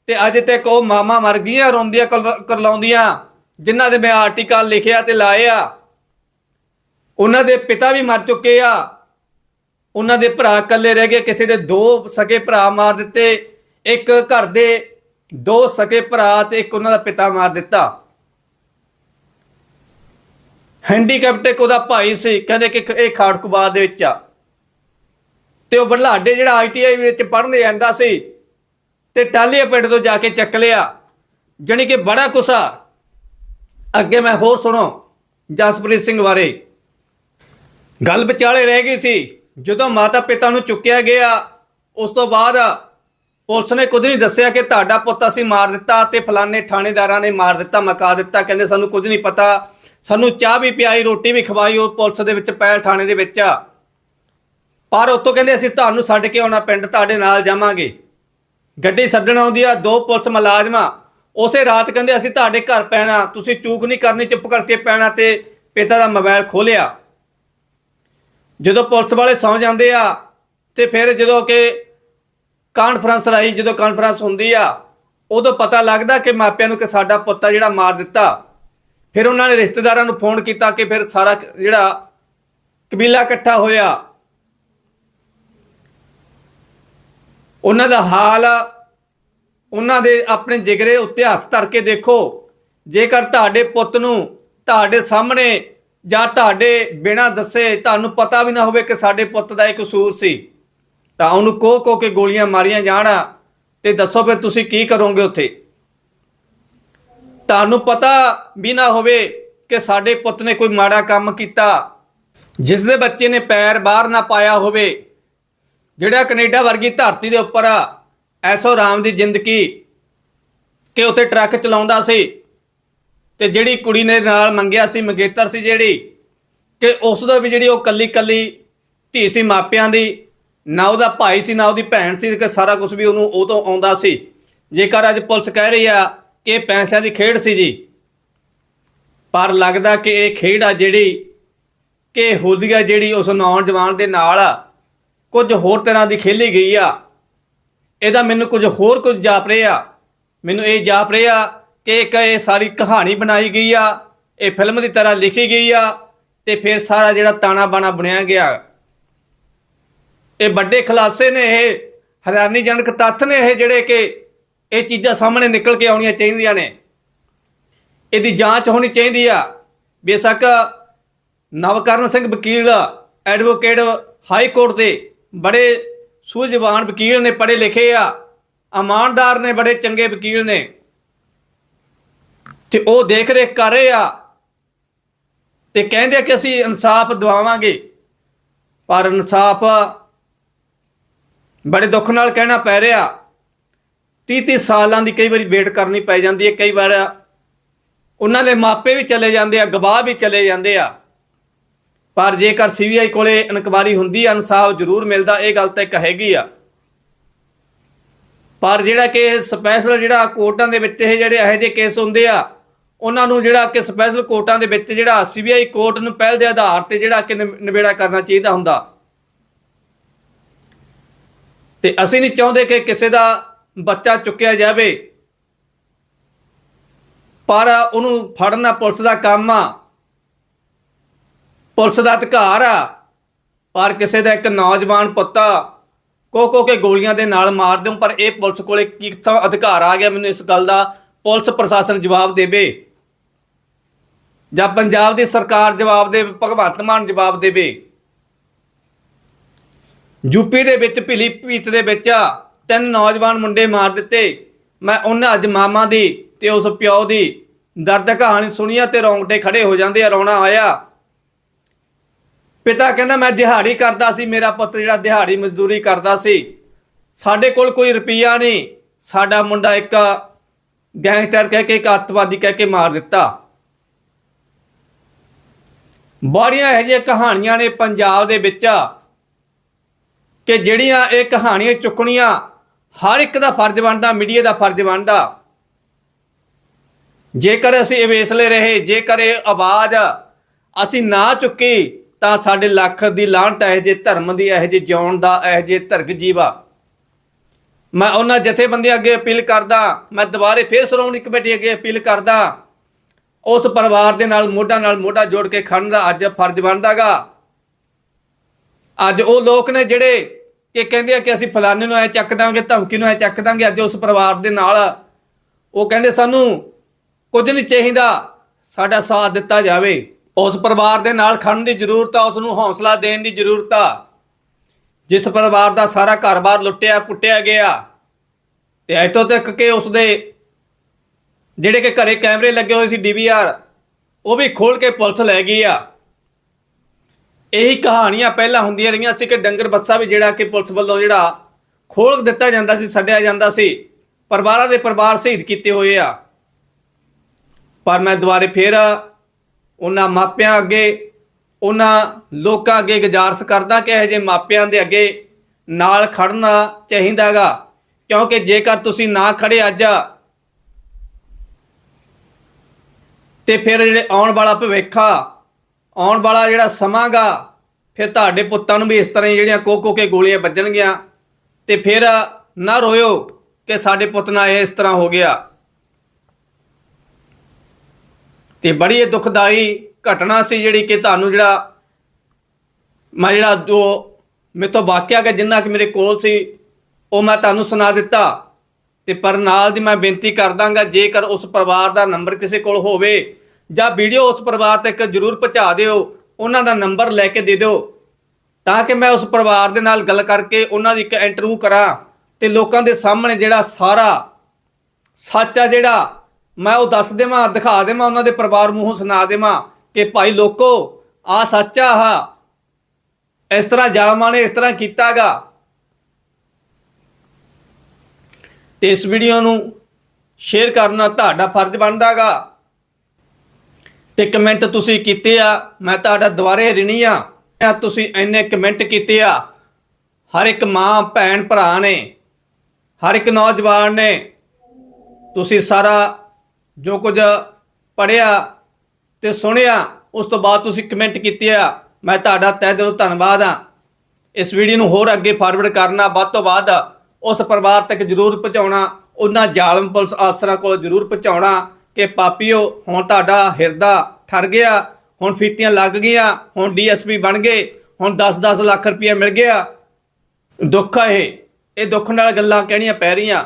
ਤੇ ਅੱਜ ਤੱਕ ਉਹ ਮਾਮਾ ਮਰ ਗਈਆਂ, ਰੋਂਦੀਆਂ ਕਰ- ਕਰਲਾਉਂਦੀਆਂ, ਜਿਨ੍ਹਾਂ ਦੇ ਮੈਂ ਆਰਟੀਕਲ ਲਿਖਿਆ ਤੇ ਲਾਇਆ ਉਹਨਾਂ ਦੇ ਪਿਤਾ ਵੀ ਮਰ ਚੁੱਕੇ ਆ। ਉਹਨਾਂ ਦੇ ਭਰਾ ਇਕੱਲੇ ਰਹਿ ਗਏ, ਕਿਸੇ ਦੇ ਦੋ ਸਕੇ ਭਰਾ ਮਾਰ ਦਿੱਤੇ, ਇੱਕ ਘਰ ਦੇ ਦੋ ਸਕੇ ਭਰਾ ਤੇ ਇੱਕ ਉਹਨਾਂ ਦਾ ਪਿਤਾ ਮਾਰ ਦਿੱਤਾ। ਹੈਂਡੀਕੈਪਟ ਇੱਕ ਉਹਦਾ ਭਾਈ ਸੀ, ਕਹਿੰਦੇ ਕਿ ਇਹ ਖਾੜਕੂਬਾਦ ਦੇ ਵਿੱਚ ਆ। ਤੇ ਉਹ ਬਰਲਾਡੇ ਜਿਹੜਾ ਆਈਟੀਆਈ ਵਿੱਚ ਪੜ੍ਹਨ ਜਾਂਦਾ ਸੀ ਤੇ ਟਾਲੀਆ ਪਿੰਡ ਤੋਂ ਜਾ ਕੇ ਚੱਕ ਲਿਆ। ਜਾਣੀ ਕਿ ਬੜਾ ਕੁਸਾ ਅੱਗੇ ਮੈਂ ਹੋਰ ਸੁਣੋ ਜਸਪ੍ਰੀਤ ਸਿੰਘ ਬਾਰੇ। ਗੱਲ ਵਿਚਾਲੇ ਰਹਿ ਗਈ ਸੀ। ਜਦੋਂ ਮਾਤਾ ਪਿਤਾ ਨੂੰ ਚੁੱਕਿਆ ਗਿਆ, ਉਸ ਤੋਂ ਬਾਅਦ ਪੁਲਿਸ ਨੇ ਕੁਝ ਨਹੀਂ ਦੱਸਿਆ ਕਿ ਤੁਹਾਡਾ ਪੁੱਤ ਅਸੀਂ ਮਾਰ ਦਿੱਤਾ ਤੇ ਫਲਾਣੇ ਥਾਣੇਦਾਰਾਂ ਨੇ ਮਾਰ ਦਿੱਤਾ, ਮਕਾ ਦਿੱਤਾ। ਕਹਿੰਦੇ ਸਾਨੂੰ ਕੁਝ ਨਹੀਂ ਪਤਾ। ਸਾਨੂੰ ਚਾਹ ਵੀ ਪਿਆਈ, ਰੋਟੀ ਵੀ ਖਵਾਈ, ਉਹ ਪੁਲਿਸ ਦੇ ਵਿੱਚ ਪੈਲ ਥਾਣੇ ਦੇ ਵਿੱਚ ਪਰ ਉੱਥੋਂ ਕਹਿੰਦੇ ਅਸੀਂ ਤੁਹਾਨੂੰ ਛੱਡ ਕੇ ਆਉਣਾ ਪਿੰਡ, ਤੁਹਾਡੇ ਨਾਲ ਜਾਵਾਂਗੇ। ਗੱਡੀ ਛੱਡਣ ਆਉਂਦੀ ਆ, ਦੋ ਪੁਲਿਸ ਮੁਲਾਜ਼ਮਾਂ ਉਸੇ ਰਾਤ ਕਹਿੰਦੇ ਅਸੀਂ ਤੁਹਾਡੇ ਘਰ ਪੈਣਾ, ਤੁਸੀਂ ਚੂਕ ਨਹੀਂ ਕਰਨੀ, ਚੁੱਪ ਕਰਕੇ ਪੈਣਾ ਤੇ ਪਿਤਾ ਦਾ ਮੋਬਾਈਲ ਖੋਲਿਆ ਜਦੋਂ ਪੁਲਿਸ ਵਾਲੇ ਸੌ ਜਾਂਦੇ ਆ ਤੇ ਫਿਰ ਜਦੋਂ ਕਿ ਕਾਨਫਰੰਸ ਰਾਹੀਂ ਜਦੋਂ ਕਾਨਫਰੰਸ ਹੁੰਦੀ ਆ, ਉਦੋਂ ਪਤਾ ਲੱਗਦਾ ਕਿ ਮਾਪਿਆਂ ਨੂੰ ਕਿ ਸਾਡਾ ਪੁੱਤ ਆ ਜਿਹੜਾ ਮਾਰ ਦਿੱਤਾ। ਫਿਰ ਉਹਨਾਂ ਨੇ ਰਿਸ਼ਤੇਦਾਰਾਂ ਨੂੰ ਫੋਨ ਕੀਤਾ ਕਿ ਫਿਰ ਸਾਰਾ ਜਿਹੜਾ ਕਬੀਲਾ ਇਕੱਠਾ ਹੋਇਆ। ਉਹਨਾਂ ਦਾ ਹਾਲ, ਉਹਨਾਂ ਦੇ ਆਪਣੇ ਜਿਗਰੇ ਉੱਤੇ ਹੱਥ ਧਰ ਕੇ ਦੇਖੋ। ਜੇਕਰ ਤੁਹਾਡੇ ਪੁੱਤ ਨੂੰ ਤੁਹਾਡੇ ਸਾਹਮਣੇ ਜਾਂ ਤੁਹਾਡੇ ਬਿਨਾਂ ਦੱਸੇ ਤੁਹਾਨੂੰ ਪਤਾ ਵੀ ਨਾ ਹੋਵੇ ਕਿ ਸਾਡੇ ਪੁੱਤ ਦਾ ਇਹ ਕਸੂਰ ਸੀ, ਤਾਂ ਉਹਨੂੰ ਕੋ ਕੋ ਕੇ ਗੋਲੀਆਂ ਮਾਰੀਆਂ ਜਾਣ ਤੇ ਦੱਸੋ ਫਿਰ ਤੁਸੀਂ ਕੀ ਕਰੋਗੇ ਉੱਥੇ? ਤੁਹਾਨੂੰ ਪਤਾ ਵੀ ਨਾ ਹੋਵੇ ਕਿ ਸਾਡੇ ਪੁੱਤ ਨੇ ਕੋਈ ਮਾੜਾ ਕੰਮ ਕੀਤਾ, ਜਿਸ ਦੇ ਬੱਚੇ ਨੇ ਪੈਰ ਬਾਹਰ ਨਾ ਪਾਇਆ ਹੋਵੇ, ਜਿਹੜਾ ਕੈਨੇਡਾ ਵਰਗੀ ਧਰਤੀ ਦੇ ਉੱਪਰ ਐਸੋ ਰਾਮ ਦੀ ਜ਼ਿੰਦਗੀ ਕਿ ਉੱਥੇ ਟਰੱਕ ਚਲਾਉਂਦਾ ਸੀ। ਤੇ ਜਿਹੜੀ ਕੁੜੀ ਨੇ ਨਾਲ ਮੰਗਿਆ ਸੀ, ਮੰਗੇਤਰ ਸੀ ਜਿਹੜੀ, ਕਿ ਉਸ ਦਾ ਵੀ ਜਿਹੜੀ ਉਹ ਕੱਲੀ ਕੱਲੀ ਧੀ ਸੀ ਮਾਪਿਆਂ ਦੀ, ਨਾ ਉਹਦਾ ਭਾਈ ਸੀ, ਨਾ ਉਹਦੀ ਭੈਣ ਸੀ, ਕਿ ਸਾਰਾ ਕੁਝ ਵੀ ਉਹਨੂੰ ਉਹ ਤੋਂ ਆਉਂਦਾ ਸੀ। ਜੇਕਰ ਅੱਜ ਪੁਲਿਸ ਕਹਿ ਰਹੀ ਆ ਕਿ ਇਹ ਪੈਸਿਆਂ ਦੀ ਖੇਡ ਸੀ ਜੀ, ਪਰ ਲੱਗਦਾ ਕਿ ਇਹ ਖੇਡ ਆ ਜਿਹੜੀ, ਕਿ ਹੋਲੀਆ ਜਿਹੜੀ ਉਸ ਨੌਜਵਾਨ ਦੇ ਨਾਲ ਕੁਝ ਹੋਰ ਤਰ੍ਹਾਂ ਦੀ ਖੇਲੀ ਗਈ ਆ। ਇਹਦਾ ਮੈਨੂੰ ਕੁਝ ਹੋਰ ਕੁਝ ਜਾਪ ਰਿਹਾ। ਮੈਨੂੰ ਇਹ ਜਾਪ ਰਿਹਾ ਕਿ ਇੱਕ ਇਹ ਸਾਰੀ ਕਹਾਣੀ ਬਣਾਈ ਗਈ ਆ, ਇਹ ਫਿਲਮ ਦੀ ਤਰ੍ਹਾਂ ਲਿਖੀ ਗਈ ਆ ਤੇ ਫਿਰ ਸਾਰਾ ਜਿਹੜਾ ਤਾਣਾ ਬਾਣਾ ਬਣਿਆ ਗਿਆ। ਇਹ ਵੱਡੇ ਖੁਲਾਸੇ ਨੇ ਇਹ, ਹੈਰਾਨੀਜਨਕ ਤੱਥ ਨੇ ਇਹ ਜਿਹੜੇ ਕਿ ਇਹ ਚੀਜ਼ਾਂ ਸਾਹਮਣੇ ਨਿਕਲ ਕੇ ਆਉਣੀਆਂ ਚਾਹੀਦੀਆਂ ਨੇ। ਇਹਦੀ ਜਾਂਚ ਹੋਣੀ ਚਾਹੀਦੀ ਆ। ਬੇਸ਼ੱਕ ਨਵਕਰਨ ਸਿੰਘ ਵਕੀਲ, ਐਡਵੋਕੇਟ ਹਾਈ ਕੋਰਟ ਦੇ ਬੜੇ ਸੂਝਵਾਨ ਵਕੀਲ ਨੇ ਪੜ੍ਹੇ ਲਿਖੇ ਆ। ਇਮਾਨਦਾਰ ਨੇ, ਬੜੇ ਚੰਗੇ ਵਕੀਲ ਨੇ। ਤੇ ਉਹ ਦੇਖ ਰੇਖ ਕਰ ਰਹੇ ਆ ਤੇ ਕਹਿੰਦੇ ਆ ਕਿ ਅਸੀਂ ਇਨਸਾਫ ਦਿਵਾਵਾਂਗੇ। ਪਰ ਇਨਸਾਫ ਬੜੇ ਦੁੱਖ ਨਾਲ ਕਹਿਣਾ ਪੈ ਰਿਹਾ। 30 30 ਸਾਲਾਂ ਦੀ ਕਈ ਵਾਰੀ ਵੇਟ ਕਰਨੀ ਪੈ ਜਾਂਦੀ ਹੈ, ਕਈ ਵਾਰ ਉਹਨਾਂ ਦੇ ਮਾਪੇ ਵੀ ਚਲੇ ਜਾਂਦੇ ਆ, ਗਵਾਹ ਵੀ ਚਲੇ ਜਾਂਦੇ ਆ। ਪਰ ਜੇਕਰ ਸੀਬੀਆਈ ਕੋਲੇ ਇਨਕੁਆਰੀ ਹੁੰਦੀ ਆ, ਇਨਸਾਫ ਜ਼ਰੂਰ ਮਿਲਦਾ, ਇਹ ਗੱਲ ਤਾਂ ਇੱਕ ਹੈਗੀ ਆ। ਪਰ ਜਿਹੜਾ ਕਿ ਸਪੈਸ਼ਲ ਜਿਹੜਾ ਕੋਰਟਾਂ ਦੇ ਵਿੱਚ ਇਹ ਜਿਹੜੇ ਇਹੋ ਜਿਹੇ ਕੇਸ ਹੁੰਦੇ ਆ ਉਹਨਾਂ ਨੂੰ ਜਿਹੜਾ ਕਿ ਸਪੈਸ਼ਲ ਕੋਰਟਾਂ ਦੇ ਵਿੱਚ ਜਿਹੜਾ ਸੀਬੀਆਈ ਕੋਰਟ ਨੂੰ ਪਹਿਲ ਦੇ ਆਧਾਰ ਤੇ ਜਿਹੜਾ ਕਿ ਨਿ- ਨਿਬੇੜਾ ਕਰਨਾ ਚਾਹੀਦਾ ਹੁੰਦਾ। ਤੇ ਅਸੀਂ ਨਹੀਂ ਚਾਹੁੰਦੇ ਕਿ ਕਿਸੇ ਦਾ ਬੱਚਾ ਚੁੱਕਿਆ ਜਾਵੇ। ਪਰ ਉਹਨੂੰ ਫੜਨਾ ਪੁਲਿਸ ਦਾ ਕੰਮ ਆ। ਪੁਲਿਸ ਦਾ ਅਧਿਕਾਰ ਆ। ਪਰ ਕਿਸੇ ਦਾ ਇੱਕ ਨੌਜਵਾਨ ਪੁੱਤਾ ਕੋ ਕੋ ਕੇ ਗੋਲੀਆਂ ਦੇ ਨਾਲ ਮਾਰ ਦਿਓ ਪਰ ਇਹ ਪੁਲਿਸ ਕੋਲੇ ਕਿੱਥੋਂ ਅਧਿਕਾਰ ਆ ਗਿਆ, ਮੈਨੂੰ ਇਸ ਗੱਲ ਦਾ ਪੁਲਿਸ ਪ੍ਰਸ਼ਾਸਨ ਜਵਾਬ ਦੇਵੇ। ਜਾਂ ਪੰਜਾਬ ਦੀ ਸਰਕਾਰ ਜਵਾਬ ਦੇ ਭਗਵੰਤ ਮਾਨ ਜਵਾਬ ਦੇਵੇ। ਯੂਪੀ ਦੇ ਵਿੱਚ, ਭਿਲੀ ਭੀਤ ਦੇ ਵਿੱਚ ਤਿੰਨ ਨੌਜਵਾਨ ਮੁੰਡੇ ਮਾਰ ਦਿੱਤੇ। ਮੈਂ ਉਹਨਾਂ ਅੱਜ ਮਾਮਾ ਦੀ ਤੇ ਉਸ ਪਿਓ ਦੀ ਦਰਦ ਕਹਾਣੀ ਸੁਣੀਆ ਤੇ ਰੌਂਗਟੇ ਖੜੇ ਹੋ ਜਾਂਦੇ ਆ, ਰੌਣਾ ਆਇਆ। ਪਿਤਾ ਕਹਿੰਦਾ, ਮੈਂ ਦਿਹਾੜੀ ਕਰਦਾ ਸੀ, ਮੇਰਾ ਪੁੱਤ ਜਿਹੜਾ ਦਿਹਾੜੀ ਮਜ਼ਦੂਰੀ ਕਰਦਾ ਸੀ। ਸਾਡੇ ਕੋਲ ਕੋਈ ਰੁਪਈਆ ਨਹੀਂ। ਸਾਡਾ ਮੁੰਡਾ ਇੱਕ ਗੈਂਗਸਟਰ ਕਹਿ ਕੇ, ਇੱਕ ਅੱਤਵਾਦੀ ਕਹਿ ਕੇ ਮਾਰ ਦਿੱਤਾ। ਬੜੀਆਂ ਇਹੋ ਜਿਹੀਆਂ ਕਹਾਣੀਆਂ ਨੇ ਪੰਜਾਬ ਦੇ ਵਿੱਚ ਕਿ ਜਿਹੜੀਆਂ ਇਹ ਕਹਾਣੀਆਂ ਚੁੱਕਣੀਆਂ ਹਰ ਇੱਕ ਦਾ ਫਰਜ਼ ਬਣਦਾ, ਮੀਡੀਆ ਦਾ ਫਰਜ਼ ਬਣਦਾ। ਜੇਕਰ ਅਸੀਂ ਇਹ ਰਹੇ, ਜੇਕਰ ਇਹ ਆਵਾਜ਼ ਅਸੀਂ ਨਾ ਚੁੱਕੀ, ਤਾਂ ਸਾਡੇ ਲੱਖ ਦੀ ਲਾਹਨਤ ਹੈ ਜੇ ਧਰਮ ਦੀ, ਇਹ ਜੇ ਜਿਉਣ ਦਾ, ਇਹ ਜੇ ਧਰਗ ਜੀਵਾ ਮੈਂ ਉਹਨਾਂ ਜਥੇਬੰਦੀਆਂ ਅੱਗੇ ਅਪੀਲ ਕਰਦਾ, ਮੈਂ ਦੁਬਾਰੇ ਫੇਰ ਸ਼੍ਰੋਮਣੀ ਕਮੇਟੀ ਅੱਗੇ ਅਪੀਲ ਕਰਦਾ ਉਸ ਪਰਿਵਾਰ ਦੇ ਨਾਲ, ਮੋਢਾ ਨਾਲ ਮੋਢਾ ਜੋੜ ਕੇ ਖੜਨ ਦਾ ਅੱਜ ਫਰਜ਼ ਬਣਦਾਗਾ। ਅੱਜ ਉਹ ਲੋਕ ਨੇ ਜਿਹੜੇ ਕਿ ਕਹਿੰਦੇ ਆ ਕਿ ਅਸੀਂ ਫਲਾਣੇ ਨੂੰ ਐ ਚੱਕ ਦਾਂਗੇ, ਧਮਕੀ ਨੂੰ ਐ ਚੱਕ ਦਾਂਗੇ, ਅੱਜ ਉਸ ਪਰਿਵਾਰ ਦੇ ਨਾਲ ਉਹ ਕਹਿੰਦੇ ਸਾਨੂੰ ਕੁਝ ਨਹੀਂ ਚਾਹੀਦਾ, ਸਾਡਾ ਸਾਥ ਦਿੱਤਾ ਜਾਵੇ। ਉਸ ਪਰਿਵਾਰ ਦੇ ਨਾਲ ਖੜਨ ਦੀ ਜ਼ਰੂਰਤ ਆ, ਉਸ ਨੂੰ ਹੌਸਲਾ ਦੇਣ ਦੀ ਜ਼ਰੂਰਤ ਆ। ਜਿਸ ਪਰਿਵਾਰ ਦਾ ਸਾਰਾ ਘਰ-ਬਾਰ ਲੁੱਟਿਆ, ਪੁੱਟਿਆ ਗਿਆ, ਤੇ ਇੱਥੋਂ ਤੱਕ ਕਿ ਉਸ ਦੇ ਜਿਹੜੇ ਕਿ ਘਰੇ ਕੈਮਰੇ ਲੱਗੇ ਹੋਏ ਸੀ ਡੀਵੀਆਰ, ਉਹ ਵੀ ਖੋਲ ਕੇ ਪੁਲਿਸ ਲੈ ਗਈ ਆ। ਇਹੀ ਕਹਾਣੀਆਂ ਪਹਿਲਾਂ ਹੁੰਦੀਆਂ ਰਹੀਆਂ ਸੀ ਕਿ ਡੰਗਰ ਬੱਸਾ ਵੀ ਜਿਹੜਾ ਕਿ ਪੁਲਿਸ ਵੱਲੋਂ ਜਿਹੜਾ ਖੋਲ ਦਿੱਤਾ ਜਾਂਦਾ ਸੀ, ਛੱਡਿਆ ਜਾਂਦਾ ਸੀ, ਪਰਿਵਾਰਾਂ ਦੇ ਪਰਿਵਾਰ ਸ਼ਹੀਦ ਕੀਤੇ ਹੋਏ ਆ। ਪਰ ਮੈਂ ਦੁਬਾਰੇ ਫੇਰ ਉਹਨਾਂ ਮਾਪਿਆਂ ਅੱਗੇ, ਉਹਨਾਂ ਲੋਕਾਂ ਅੱਗੇ ਗੁਜ਼ਾਰਸ ਕਰਦਾ ਕਿ ਇਹ ਜੇ ਮਾਪਿਆਂ ਦੇ ਅੱਗੇ ਨਾਲ ਖੜਨਾ ਚਾਹੀਦਾਗਾ, ਕਿਉਂਕਿ ਜੇਕਰ ਤੁਸੀਂ ਨਾ ਖੜੇ ਅੱਜ ਤੇ ਫਿਰ ਜਿਹੜੇ ਆਉਣ ਵਾਲਾ ਭਵਿੱਖ, ਆਉਣ ਵਾਲਾ ਜਿਹੜਾ ਸਮਾਂਗਾ, ਫਿਰ ਤੁਹਾਡੇ ਪੁੱਤਾਂ ਨੂੰ ਵੀ ਇਸ ਤਰ੍ਹਾਂ ਹੀ ਜਿਹੜੀਆਂ ਕੋ ਕੇ ਗੋਲੀਆਂ ਵੱਜਣਗੀਆਂ। ਤੇ ਫਿਰ ਨਾ ਰੋਇਓ ਕਿ ਸਾਡੇ ਪੁੱਤ ਨਾਲ ਇਹ ਇਸ ਤਰ੍ਹਾਂ ਹੋ ਗਿਆ। ਤੇ ਬੜੀ ਇਹ ਦੁਖਦਾਈ ਘਟਨਾ ਸੀ ਜਿਹੜੀ ਕਿ ਤੁਹਾਨੂੰ ਜਿਹੜਾ ਮੈਂ ਜਿਹੜਾ ਜੋ ਮੇਰੇ ਤੋਂ ਵਾਕਿਆ ਕਿ ਜਿੰਨਾ ਕਿ ਮੇਰੇ ਕੋਲ ਸੀ, ਉਹ ਮੈਂ ਤੁਹਾਨੂੰ ਸੁਣਾ ਦਿੱਤਾ। ਤੇ ਪਰ ਨਾਲ ਦੀ ਮੈਂ ਬੇਨਤੀ ਕਰਦਾਂਗਾ, ਜੇਕਰ ਉਸ ਪਰਿਵਾਰ ਦਾ ਨੰਬਰ ਕਿਸੇ ਕੋਲ ਹੋਵੇ ਜਾਂ ਵੀਡੀਓ ਉਸ ਪਰਿਵਾਰ ਤੱਕ ਜਰੂਰ ਪਹੁੰਚਾ ਦਿਓ, ਉਹਨਾਂ ਦਾ ਨੰਬਰ ਲੈ ਕੇ ਦੇ ਦਿਓ, ਤਾਂ ਕਿ ਮੈਂ ਉਸ ਪਰਿਵਾਰ ਦੇ ਨਾਲ ਗੱਲ ਕਰਕੇ ਉਹਨਾਂ ਦੀ ਇੱਕ ਇੰਟਰਵਿਊ ਕਰਾਂ ਤੇ ਲੋਕਾਂ ਦੇ ਸਾਹਮਣੇ ਜਿਹੜਾ ਸਾਰਾ ਸੱਚ ਆ ਜਿਹੜਾ ਮੈਂ ਉਹ ਦੱਸ ਦੇਵਾਂ, ਦਿਖਾ ਦੇਵਾਂ, ਉਹਨਾਂ ਦੇ ਪਰਿਵਾਰ ਮੂੰਹੋਂ ਸੁਣਾ ਦੇਵਾਂ ਕਿ ਭਾਈ ਲੋਕੋ ਆ ਸੱਚ ਆ ਇਸ ਤਰ੍ਹਾਂ ਜਾਲਮਾਂ ਨੇ ਇਸ ਤਰ੍ਹਾਂ ਕੀਤਾਗਾ। ਤੇ ਇਸ ਵੀਡੀਓ ਨੂੰ ਸ਼ੇਅਰ ਕਰਨਾ ਤੁਹਾਡਾ ਫਰਜ਼ ਬਣਦਾਗਾ। ਤੇ ਕਮੈਂਟ ਤੁਸੀਂ ਕੀਤੇ ਆ, ਮੈਂ ਤੁਹਾਡਾ ਦੁਬਾਰੇ ਰਿਣੀ ਆ। ਤੁਸੀਂ ਇੰਨੇ ਕਮੈਂਟ ਕੀਤੇ ਆ। ਹਰ ਇੱਕ ਮਾਂ, ਭੈਣ, ਭਰਾ ਨੇ, ਹਰ ਇੱਕ ਨੌਜਵਾਨ ਨੇ, ਤੁਸੀਂ ਸਾਰਾ ਜੋ ਕੁਝ ਪੜਿਆ ਤੇ ਸੁਣਿਆ, ਉਸ ਤੋਂ ਬਾਅਦ ਤੁਸੀਂ ਕਮੈਂਟ ਕੀਤੇ ਆ। ਮੈਂ ਤੁਹਾਡਾ ਤਹਿ ਦਿਲੋਂ ਧੰਨਵਾਦ ਆ। ਇਸ ਵੀਡੀਓ ਨੂੰ ਹੋਰ ਅੱਗੇ ਫਾਰਵਰਡ ਕਰਨਾ ਵੱਧ ਤੋਂ ਵੱਧ ਉਸ ਪਰਿਵਾਰ ਤੱਕ ਜਰੂਰ ਪਹੁੰਚਾਉਣਾ, ਉਹਨਾਂ ਜ਼ਾਲਮ ਪੁਲਿਸ ਅਫਸਰਾਂ ਕੋਲ ਜਰੂਰ ਪਹੁੰਚਾਉਣਾ ਕਿ ਪਾਪੀਓ, ਹੁਣ ਤੁਹਾਡਾ ਹਿਰਦਾ ਠਰ ਗਿਆ, ਹੁਣ ਫੀਤੀਆਂ ਲੱਗ ਗਈਆਂ, ਹੁਣ ਡੀਐਸਪੀ ਬਣ ਗਏ, ਹੁਣ 10-10 ਲੱਖ ਰੁਪਏ ਮਿਲ ਗਿਆ। ਦੁੱਖ ਆ ਇਹ ਇਹ ਦੁੱਖ ਨਾਲ ਗੱਲਾਂ ਕਹਿਣੀਆਂ ਪੈ ਰਹੀਆਂ।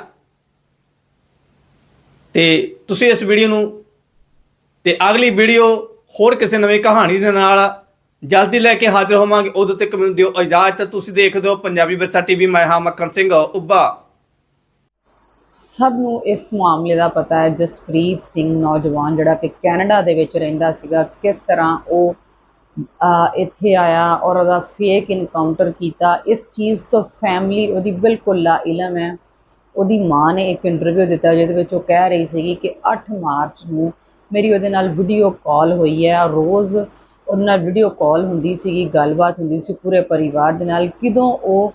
ਤੇ ਤੁਸੀਂ ਇਸ ਵੀਡੀਓ ਨੂੰ, ਤੇ ਅਗਲੀ ਵੀਡੀਓ ਹੋਰ ਕਿਸੇ ਨਵੀਂ ਕਹਾਣੀ ਦੇ ਨਾਲ ਜਲਦੀ ਲੈ ਕੇ ਹਾਜ਼ਰ ਹੋਵਾਂਗੇ। ਉਦੋਂ ਤੱਕ ਮੈਨੂੰ ਦਿਓ ਇਜਾਜ਼ਤ ਤੁਸੀਂ ਦੇਖਦੇ ਹੋ, ਪੰਜਾਬੀ ਵਿਰਸਾ ਟੀਵੀ, ਮੈਂ ਹਾਂ ਮੱਖਣ ਸਿੰਘ, ਉੱਭਾ। ਸਭ ਨੂੰ ਇਸ ਮਾਮਲੇ ਦਾ ਪਤਾ ਹੈ, ਜਸਪ੍ਰੀਤ ਸਿੰਘ ਨੌਜਵਾਨ, ਜਿਹੜਾ ਕਿ ਕੈਨੇਡਾ ਦੇ ਵਿੱਚ ਰਹਿੰਦਾ ਸੀਗਾ, ਕਿਸ ਤਰ੍ਹਾਂ ਉਹ ਇੱਥੇ ਆਇਆ ਔਰ ਉਹਦਾ ਫੇਕ ਇਨਕਾਊਂਟਰ ਕੀਤਾ। ਇਸ ਚੀਜ਼ ਤੋਂ ਫੈਮਿਲੀ ਉਹਦੀ ਬਿਲਕੁਲ ਲਾ ਇਲਮ ਹੈ। ਉਹਦੀ ਮਾਂ ਨੇ ਇੱਕ ਇੰਟਰਵਿਊ ਦਿੱਤਾ, ਜਿਹਦੇ ਵਿੱਚ ਉਹ ਕਹਿ ਰਹੀ ਸੀਗੀ ਕਿ 8 ਮਾਰਚ ਨੂੰ ਮੇਰੀ ਉਹਦੇ ਨਾਲ ਵੀਡੀਓ ਕਾਲ ਹੋਈ ਹੈ। ਰੋਜ਼ ਉਹਦੇ ਨਾਲ ਵੀਡੀਓ ਕਾਲ ਹੁੰਦੀ ਸੀਗੀ, ਗੱਲਬਾਤ ਹੁੰਦੀ ਸੀ ਪੂਰੇ ਪਰਿਵਾਰ ਦੇ ਨਾਲ। ਕਿਦੋਂ ਉਹ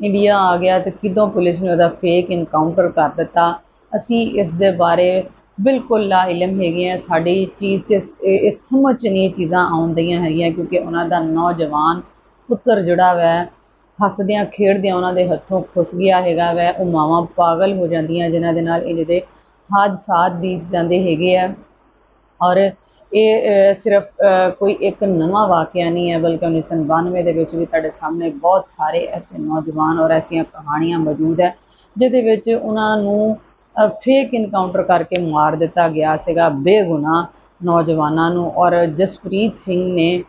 ਇੰਡੀਆ ਆ ਗਿਆ ਤੇ ਕਿਦੋਂ ਪੁਲਿਸ ਨੇ ਉਹਦਾ ਫੇਕ ਇਨਕਾਊਂਟਰ ਕਰ ਦਿੱਤਾ, ਅਸੀਂ ਇਸ ਦੇ ਬਾਰੇ ਬਿਲਕੁਲ ਲਾ ਇਲਮ ਹੈਗੇ ਆ ਸਾਡੀ ਚੀਜ਼ 'ਚ ਇਸ- ਇਹ ਇਹ ਸਮਝ ਨਹੀਂ ਚੀਜ਼ਾਂ ਆਉਂਦੀਆਂ ਹੈਗੀਆਂ ਕਿਉਂਕਿ ਉਹਨਾਂ ਦਾ ਨੌਜਵਾਨ ਪੁੱਤਰ ਜਿਹੜਾ ਵੈ, ਹੱਸਦਿਆਂ, ਖੇਡਦਿਆਂ ਉਹਨਾਂ ਦੇ ਹੱਥੋਂ ਖੁੱਸ ਗਿਆ ਹੈਗਾ ਵੈ। ਉਹ ਮਾਵਾਂ ਪਾਗਲ ਹੋ ਜਾਂਦੀਆਂ ਜਿਨ੍ਹਾਂ ਦੇ ਨਾਲ ਇਹਦੇ ਦੇ ਹਾਦਸਾਤ ਬੀਤ ਜਾਂਦੇ ਹੈਗੇ ਆ। ਔਰ ਇਹ ਸਿਰਫ ਕੋਈ ਇੱਕ ਨਵਾਂ ਵਾਕਿਆ ਨਹੀਂ ਹੈ, ਬਲਕਿ 1992 ਦੇ ਵਿੱਚ ਵੀ ਤੁਹਾਡੇ ਸਾਹਮਣੇ ਬਹੁਤ ਸਾਰੇ ਐਸੇ ਨੌਜਵਾਨ ਔਰ ਐਸੀਆਂ ਕਹਾਣੀਆਂ ਮੌਜੂਦ ਹੈ, ਜਿਹਦੇ ਵਿੱਚ ਉਹਨਾਂ ਨੂੰ ਫੇਕ ਇਨਕਾਊਂਟਰ ਕਰਕੇ ਮਾਰ ਦਿੱਤਾ ਗਿਆ ਸੀਗਾ, ਬੇਗੁਨਾਹ ਨੌਜਵਾਨਾਂ ਨੂੰ ਔਰ ਜਸਪ੍ਰੀਤ ਸਿੰਘ ਨੇ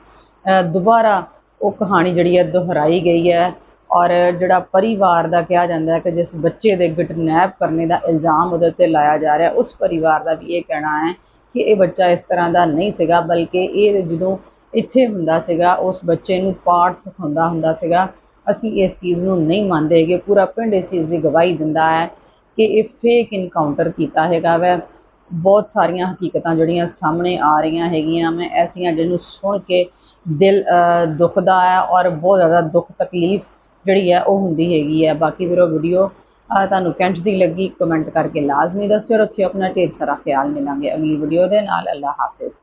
ਦੁਬਾਰਾ ਉਹ ਕਹਾਣੀ ਜਿਹੜੀ ਹੈ ਦੁਹਰਾਈ ਗਈ ਹੈ ਔਰ ਜਿਹੜਾ ਪਰਿਵਾਰ ਦਾ ਕਿਹਾ ਜਾਂਦਾ ਹੈ ਕਿ ਜਿਸ ਬੱਚੇ ਦੇ ਕਿਡਨੈਪ ਕਰਨੇ ਦਾ ਇਲਜ਼ਾਮ ਉਹਦੇ ਉੱਤੇ ਲਾਇਆ ਜਾ ਰਿਹਾ, ਉਸ ਪਰਿਵਾਰ ਦਾ ਵੀ ਇਹ ਕਹਿਣਾ ਹੈ ਕਿ ਇਹ ਬੱਚਾ ਇਸ ਤਰ੍ਹਾਂ ਦਾ ਨਹੀਂ ਸੀਗਾ ਬਲਕਿ ਇਹ ਜਦੋਂ ਇੱਥੇ ਹੁੰਦਾ ਸੀਗਾ ਉਸ ਬੱਚੇ ਨੂੰ ਪਾਠ ਸਿਖਾਉਂਦਾ ਹੁੰਦਾ ਸੀਗਾ ਅਸੀਂ ਇਸ ਚੀਜ਼ ਨੂੰ ਨਹੀਂ ਮੰਨਦੇ ਹੈਗੇ। ਪੂਰਾ ਪਿੰਡ ਇਸ ਚੀਜ਼ ਦੀ ਗਵਾਹੀ ਦਿੰਦਾ ਹੈ ਕਿ ਇਹ ਫੇਕ ਇਨਕਾਊਂਟਰ ਕੀਤਾ ਹੈਗਾ ਵੈ। ਬਹੁਤ ਸਾਰੀਆਂ ਹਕੀਕਤਾਂ ਜਿਹੜੀਆਂ ਸਾਹਮਣੇ ਆ ਰਹੀਆਂ ਹੈਗੀਆਂ ਮੈਂ ਐਸੀਆਂ ਜਿਹਨੂੰ ਸੁਣ ਕੇ ਦਿਲ ਅ, ਦੁਖਦਾ ਹੈ ਔਰ ਬਹੁਤ ਜ਼ਿਆਦਾ ਦੁੱਖ ਤਕਲੀਫ ਜਿਹੜੀ ਹੈ ਉਹ ਹੁੰਦੀ ਹੈਗੀ ਹੈ। ਬਾਕੀ ਵੀਰੋ ਵੀਡੀਓ ਤੁਹਾਨੂੰ ਕਿੰਝ ਦੀ ਲੱਗੀ, ਕਮੈਂਟ ਕਰਕੇ ਲਾਜ਼ਮੀ ਦੱਸਿਓ, ਰੱਖਿਓ, ਆਪਣਾ ਢੇਰ ਸਾਰਾ ਖਿਆਲ ਮਿਲਾਂਗੇ ਅਗਲੀ ਵੀਡੀਓ ਦੇ ਨਾਲ। ਅੱਲਾ ਹਾਫਿਜ਼।